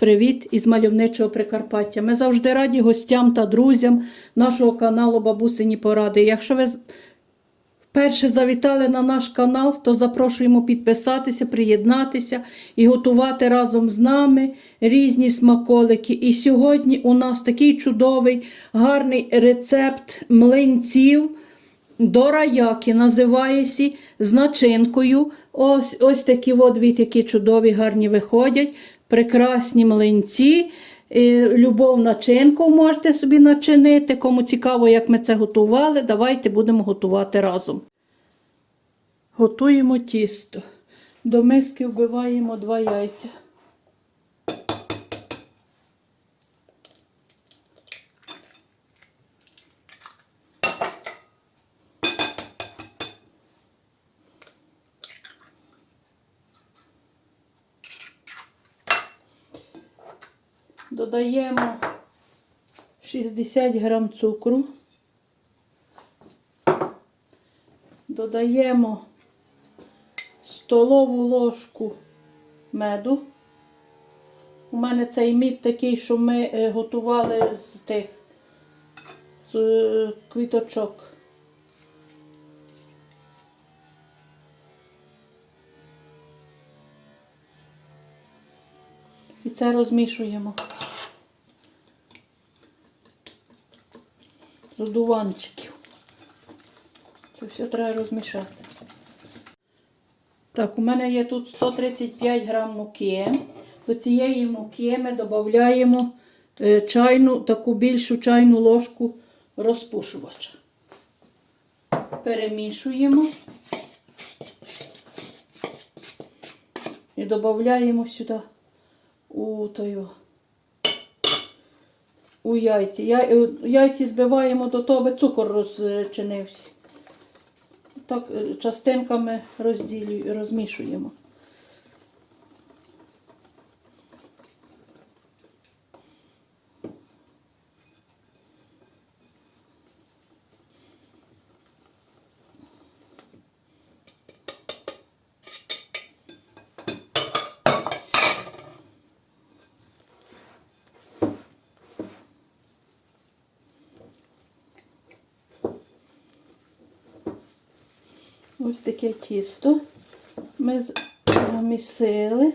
Привіт із мальовничого Прикарпаття. Ми завжди раді гостям та друзям нашого каналу Бабусині Поради. Якщо ви вперше завітали на наш канал, то запрошуємо підписатися, приєднатися і готувати разом з нами різні смаколики. І сьогодні у нас такий чудовий, гарний рецепт млинців до раяки називається з начинкою. Ось, ось такі от від, які чудові, гарні виходять. Прекрасні млинці. Любов начинку можете собі начинити. Кому цікаво, як ми це готували, давайте будемо готувати разом. Готуємо тісто. До миски вбиваємо два яйця. Додаємо 60 грам цукру. Додаємо столову ложку меду. У мене цей мід такий, що ми е, готували з тих з е, квіточок. І це розмішуємо. Одуванчиків. Це все треба розмішати. Так, у мене є тут 135 грам муки. До цієї муки ми додаємо е, чайну, таку більшу чайну ложку розпушувача. Перемішуємо і додаємо сюди у той, у яйці. Е, яйці збиваємо до того, аби цукор розчинився. Так е, частинками розділю, розмішуємо. Ось таке тісто ми замісили.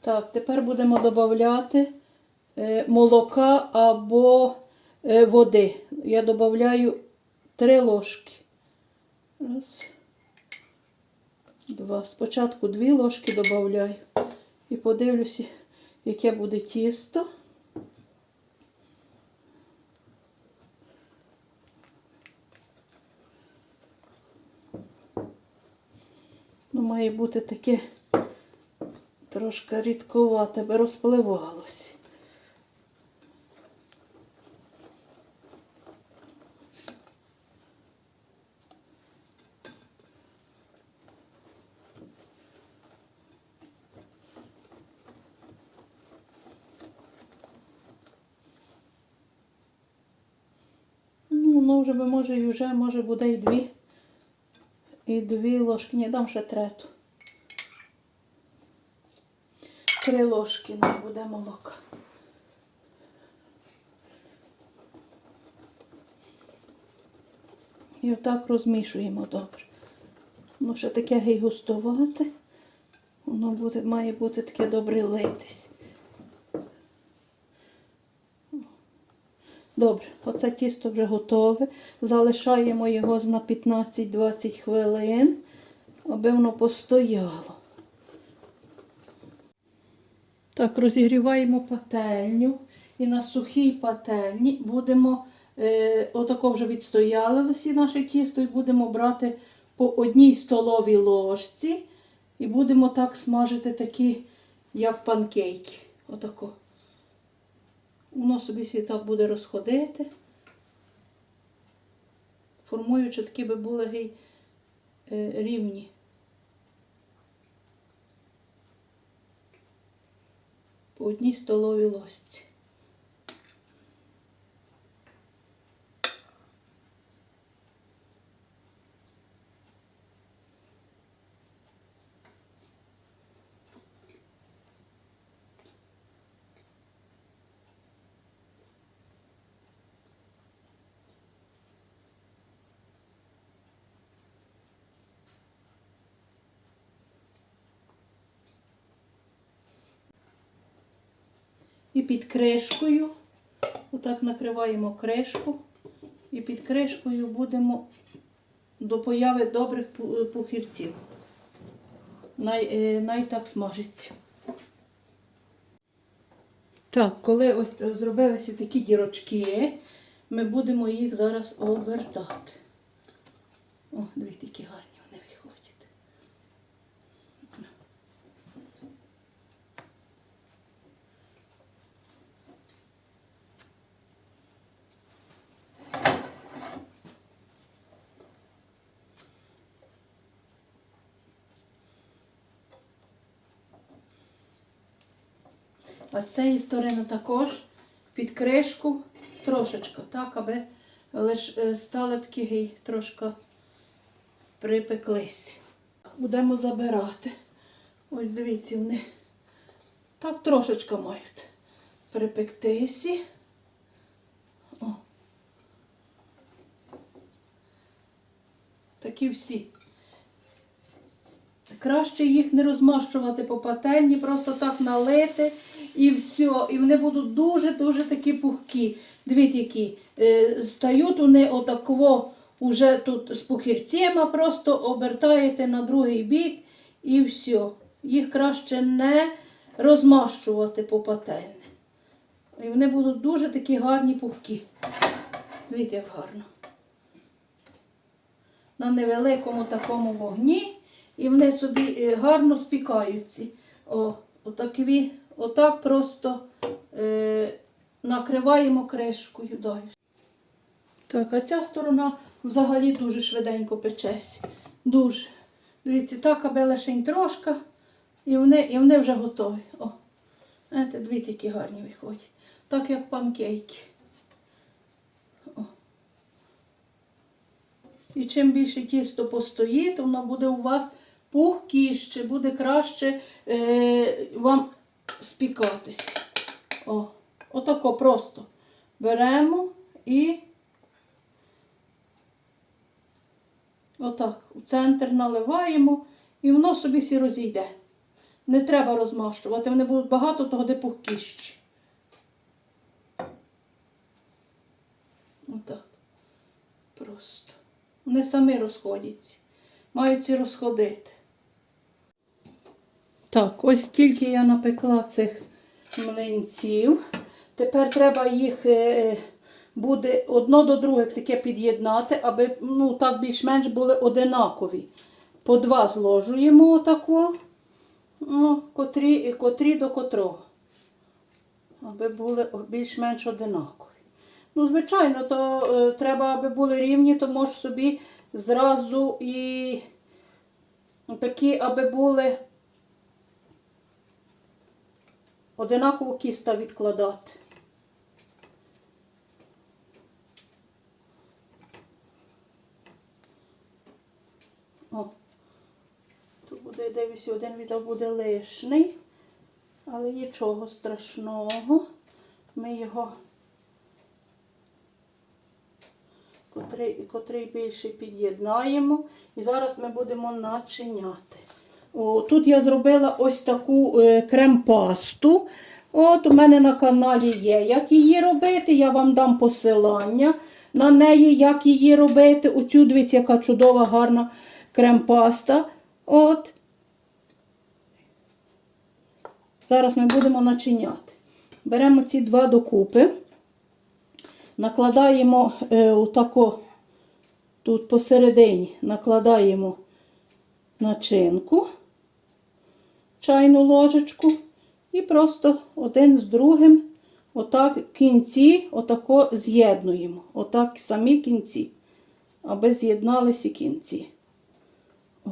Так, тепер будемо додати молока або е, води. Я додаю 3 ложки. Раз. Два. Спочатку 2 ложки додаю. І подивлюся, яке буде тісто. Ну, має бути таке трошки рідковате, аби розпливалося. Ну, воно вже би може і вже, може буде і дві. І дві ложки. Ні, дам ще трету. Три ложки не буде молока. І отак розмішуємо добре. Ще таке гей густувати. Воно буде, має бути таке добре литись. Добре, оце тісто вже готове. Залишаємо його на 15-20 хвилин, аби воно постояло. Так, розігріваємо пательню. І на сухій пательні будемо, е, отако вже відстоялося наше тісто, і будемо брати по одній столовій ложці. І будемо так смажити такі, як панкейки. Отако. Воно собі так буде розходити, формуючи такі би були е, рівні. По одній столовій ложці. І під кришкою, отак накриваємо кришку. І під кришкою будемо до появи добрих пу- пухівців. Най, е, най так смажиться. Так, коли ось зробилися такі дірочки, ми будемо їх зараз обертати. О, дивіться, які гарні вони виходять. А з цієї сторони також під кришку трошечки, так, аби лише стали такі гей, трошки припеклись. Будемо забирати. Ось дивіться, вони так трошечки мають припектися. О. Такі всі. Краще їх не розмащувати по пательні, просто так налити вони будуть дуже-дуже такі пухкі. Дивіться, які. Е, стають вони отаково уже тут з пухірцями, просто обертаєте на другий бік і все. Їх краще не розмащувати по пательні. І вони будуть дуже такі гарні пухкі. Дивіться, як гарно. На невеликому такому вогні. І вони собі е, гарно спікаються. О, отакі, отак просто накриваємо кришкою далі. Так, а ця сторона взагалі дуже швиденько печеться. Дуже. Дивіться, так, аби лишень трошки, і вони, і вони вже готові. О, знаєте, дивіться, які гарні виходять. Так як панкейки. О. І чим більше тісто постоїть, воно буде у вас пухкіше, буде краще е, вам спікатись. О, отако просто беремо і отак у центр наливаємо, і воно собі сі розійде. Не треба розмащувати, вони будуть багато того де пухкіші. Отак. Просто. Вони самі розходяться. Мають розходити. Так, ось тільки я напекла цих млинців. Тепер треба їх е, буде одно до других таке під'єднати, аби ну, так більш-менш були одинакові. По два зложуємо отако, ну, котрі, котрі до котрого. Аби були більш-менш одинакові. Ну, звичайно, то е, треба, аби були рівні, то можеш собі зразу і такі, аби були одинаково кіста відкладати. О, тут буде, дивлюся, один відео буде лишний, але нічого страшного. Ми його котрий, котрий більше під'єднаємо. І зараз ми будемо начиняти. Тут я зробила ось таку е, крем-пасту. От у мене на каналі є. Як її робити, я вам дам посилання на неї, як її робити. Оцю, дивіться, яка чудова, гарна крем-паста. От. Зараз ми будемо начиняти. Беремо ці два докупи. Накладаємо е, отако, тут посередині накладаємо начинку, чайну ложечку, і просто один з другим, отак кінці, отако з'єднуємо. Отак самі кінці, аби з'єдналися кінці. О.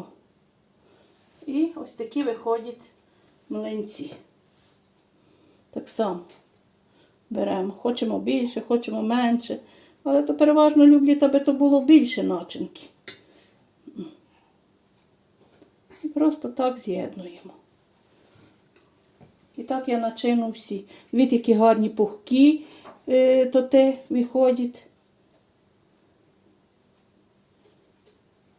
І ось такі виходять млинці. Так само беремо. Хочемо більше, хочемо менше. Але то переважно люблять, аби то було більше начинки. І просто так з'єднуємо. І так я начину всі. Від які гарні пухкі е, то те виходять.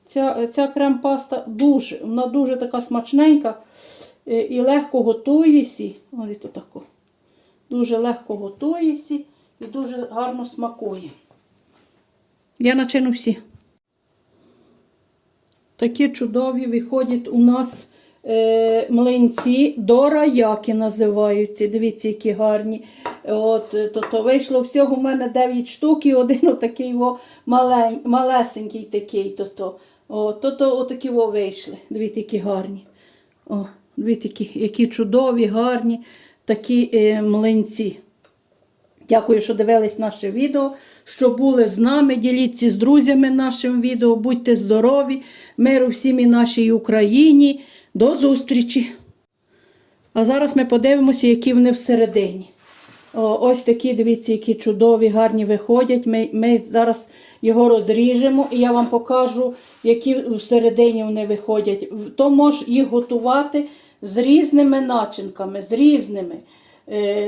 Ця, ця крем-паста дуже, вона дуже така смачненька е, і легко готується. Ось то тако. Дуже легко готується і дуже гарно смакує. Я начину всі. Такі чудові виходять у нас е, млинці до раяки називаються. Дивіться, які гарні. От, е, то, то вийшло всього у мене 9 штук і один отакий во, малень, малесенький такий. То, то. О, то, то отакі во вийшли. Дивіться, які гарні. О, дивіться, які, які чудові, гарні такі е, млинці. Дякую, що дивились наше відео, що були з нами. Діліться з друзями нашим відео. Будьте здорові, миру всім і нашій Україні. До зустрічі! А зараз ми подивимося, які вони всередині. О, ось такі, дивіться, які чудові, гарні виходять. Ми, ми зараз його розріжемо і я вам покажу, які всередині вони виходять. То можеш їх готувати з різними начинками, з різними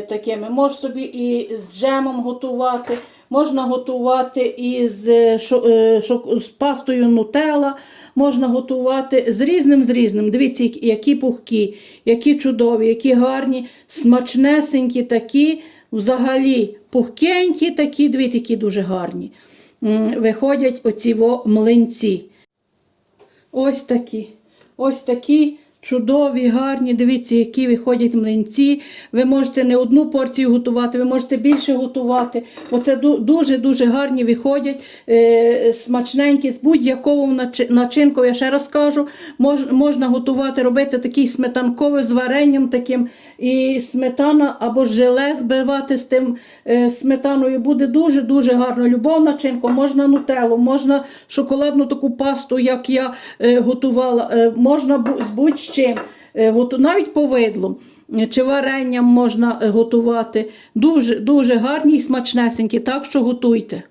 такими. Можеш собі і з джемом готувати, можна готувати і з, е, шо- е, шо- з пастою нутелла, можна готувати з різним з різним. Дивіться, які- пухкі, які чудові, які гарні, смачнесенькі такі, взагалі пухкенькі такі, дивіться, які дуже гарні. Виходять оці млинці. Ось такі. Ось такі чудові, гарні. Дивіться, які виходять млинці. Ви можете не одну порцію готувати, ви можете більше готувати. Оце ду- дуже-дуже гарні виходять, е, смачненькі, з будь-якого начи- начинку. Я ще раз кажу, мож, можна готувати, робити такий сметанковий з варенням таким. І сметана або желе збивати з тим е, сметаною буде дуже-дуже гарно. Любов начинку, можна нутеллу, можна шоколадну таку пасту, як я е, готувала, е, можна з будь-чим. Е, готу- навіть повидлом е, чи варенням можна е, готувати. Дуже, дуже гарні і смачнесенькі, так що готуйте.